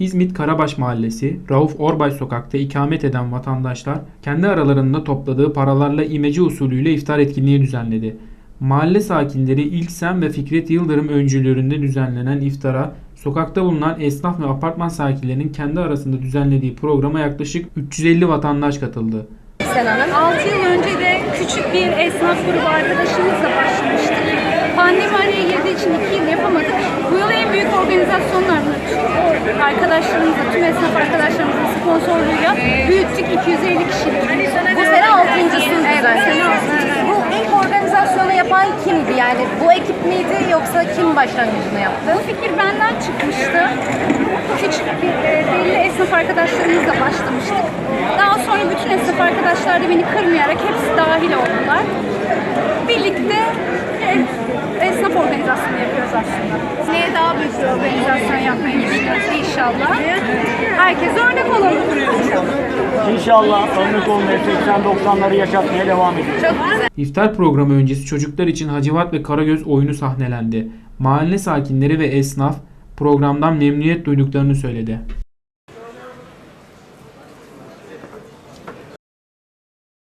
İzmit Karabaş Mahallesi, Rauf Orbay Sokak'ta ikamet eden vatandaşlar kendi aralarında topladığı paralarla imece usulüyle iftar etkinliği düzenledi. Mahalle sakinleri İlksem ve Fikret Yıldırım öncülüğünde düzenlenen iftara sokakta bulunan esnaf ve apartman sakinlerinin kendi arasında düzenlediği programa yaklaşık 350 vatandaş katıldı. Sen Hanım. 6 yıl önce de küçük bir esnaf grubu arkadaşımızla başlamıştık. Pandemi araya girdiği için 2 yıl yapamadık. Bu yıl en büyük organizasyonlarla arkadaşlarımızla, tüm esnaf arkadaşlarımızın sponsorluğuyla büyüttük 250 kişilik. Bu sene altıncısını Evet, düzenlediniz. sene altı. Bu ilk organizasyonu yapan kimdi? Yani bu ekip miydi yoksa kim başlangıcını yaptı? Bu fikir benden çıkmıştı. Küçük bir e, belli esnaf arkadaşlarımızla başlamıştık. Daha sonra bütün esnaf arkadaşlar da beni kırmayarak hepsi dahil oldular. Birlikte e, esnaf organizasyonu yapıyoruz aslında. Neye daha büyük bir organizasyon yapmayı düşünüyoruz inşallah. Herkese örnek olalım. İnşallah örnek olmaya 80-90'ları yaşatmaya devam edeceğiz. Çok güzel. İftar programı öncesi çocuklar için Hacivat ve Karagöz oyunu sahnelendi. Mahalle sakinleri ve esnaf programdan memnuniyet duyduklarını söyledi.